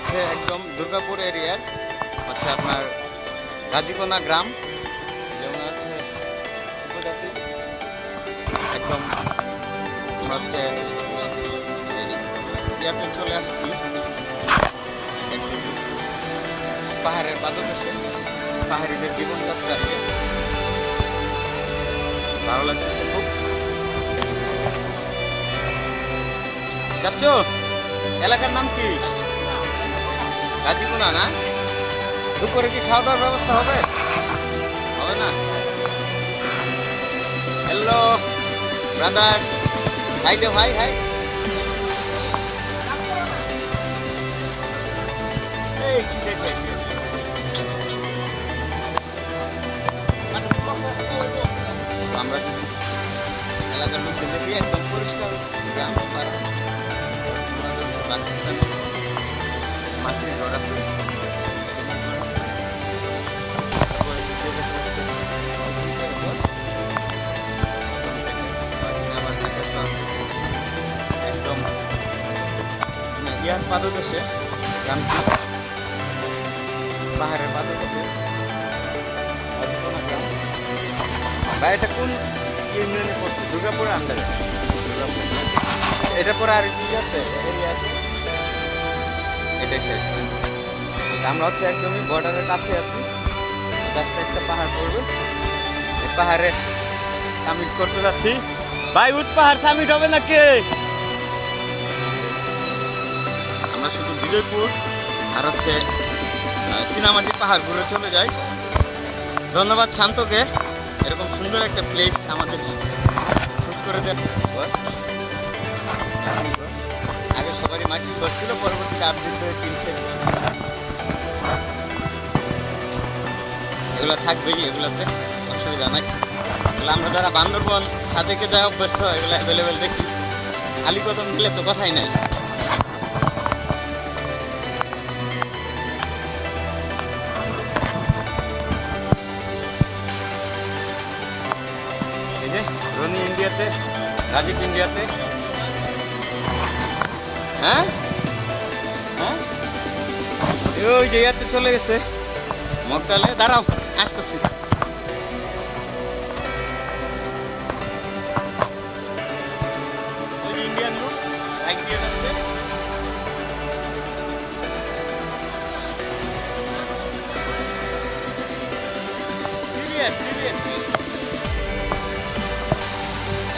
হচ্ছে একদম দুর্গাপুর এরিয়ার, হচ্ছে আপনার গাজীকোনা গ্রাম, যেমন আছে উপজাতি, একদম হচ্ছে ইয়াতে চলে আসছি। পাহাড়ের পাদদেশে, পাহাড়িদের জীবনযাত্রা নিয়ে। ভালো লাগছে খুব। চাচ্ছ এলাকার নাম কি? গাজীপুনা না? দুপুরে কি খাওয়া দাওয়ার ব্যবস্থা হবে? হবে না। হ্যালো ব্রাদার হাই দে ভাই হাই পাদদেশে গ্রামটি পাহাড়ের পাদদেশে ভাই, এটা কোন ইউনিয়নে পড়ছে আন্ডারে। এটা পরে আর কি আছে? এটাই শেষ। আমরা হচ্ছে একদমই বর্ডারের কাছে আছি। একটা পাহাড় পড়বে। পাহাড়ে সামিট করতে যাচ্ছি। ভাই উঠ পাহাড় সামিট হবে নাকি? আমরা শুধু বিজয়পুর, আর হচ্ছে চীনামাটি পাহাড় ঘুরে চলে যাই। ধন্যবাদ শান্তকে। এরকম সুন্দর একটা প্লেস আমাদের চুজ করে দেন আগে সবারই মাটি ঘর ছিল, পরবর্তীতে আপডেট হয়ে তিনটে এগুলো থাকবেই এগুলোতে, অসুবিধা নাই। এগুলো আমরা যারা বান্দরবন সাথেকে যা অভ্যস্ত, এগুলো অ্যাভেলেবেল দেখি। আলিকদম গেলে তো কথাই নাই। ইন্ডিয়াতে রাজীব ইন্ডিয়াতে। হ্যাঁ? হ্যাঁ? ওই যে চলে গেছে। মকালে দাঁড়াও আসতেছি।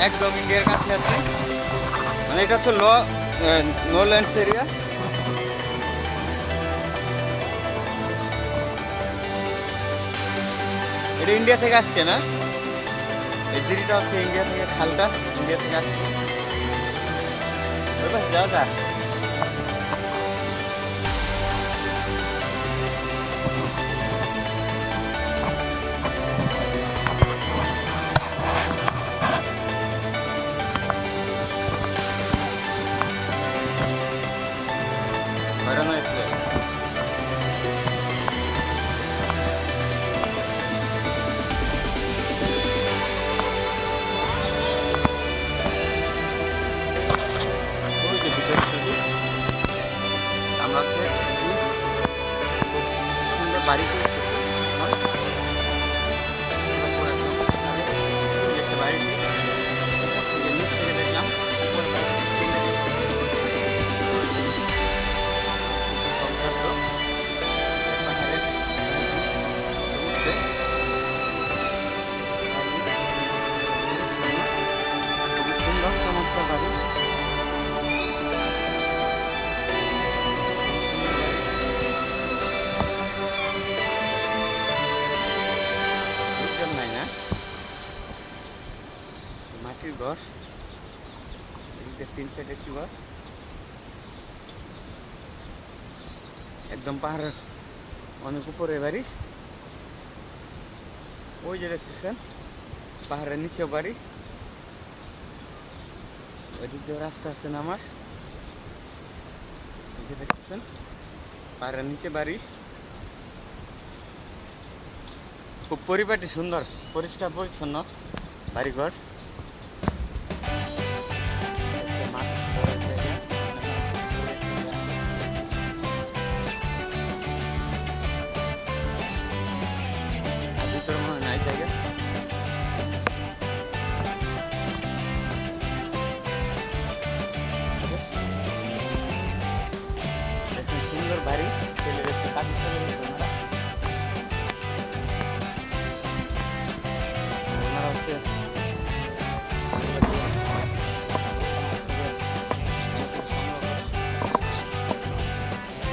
একদম ইন্ডিয়ার কাছে আছে মানে এটা হচ্ছে ল নো ল্যান্ডস এরিয়া এটা ইন্ডিয়া থেকে আসছে না? এই জিরিটা হচ্ছে ইন্ডিয়া থেকে, খালটা ইন্ডিয়া থেকে আসছে। যাও যা সুন্দর ঘর এদিকে তিন সাইডে একটি ঘর একদম পাহাড়ের অনেক উপরে বাড়ি। ওই যে দেখতেছেন, পাহাড়ের নিচেও বাড়ি। ওইদিক দিয়ে রাস্তা আছে আমার? যে দেখতেছেন, পাহাড়ের নিচে বাড়ি। খুব পরিপাটি, সুন্দর, পরিষ্কার, পরিচ্ছন্ন বাড়িঘর।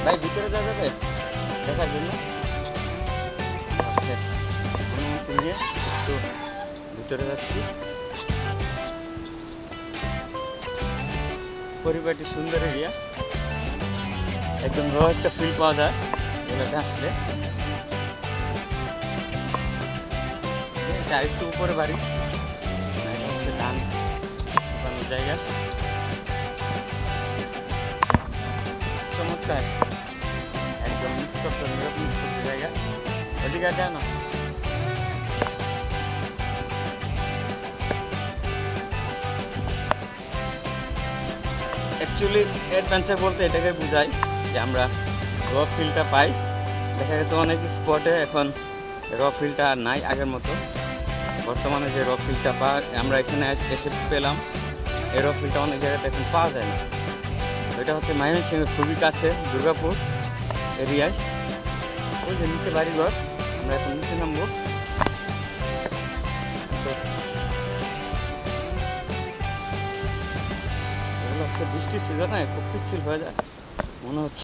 ভাই, ভিতরে যাওয়া যাবে, দেখার জন্য। আচ্ছা, ভিতরে যাচ্ছি। পরিবারটি সুন্দর এরিয়া একদম র একটা ফিল পাওয়া যায়। এলাকাতে আসলে। এটা একটু উপরে বাড়ি। হচ্ছে ধান শুকানোর জায়গা। চমৎকার। একদম নিস্তব্ধ, নিরব, নিস্তব্ধ জায়গা। এদিকে যায় না। অ্যাকচুয়ালি অ্যাডভেঞ্চার বলতে এটাকে বোঝায় যে আমরা র ফিলটা পাই। দেখা গেছে অনেক স্পটে এখন র ফিলটা নাই আগের মতো। বর্তমানে যে র ফিলটা পা আমরা এখানে এসে পেলাম। এই র ফিলটা অনেক জায়গাতে এখন পাওয়া যায় না। এটা হচ্ছে ময়মনসিংহের খুবই কাছে, দুর্গাপুর এরিয়ায়। ওই যে নিচে বাড়িঘর, আমরা এখন নিচে নামবো। বৃষ্টির সিজনে খুব পিচ্ছিল হয়ে যায়। মনে হচ্ছে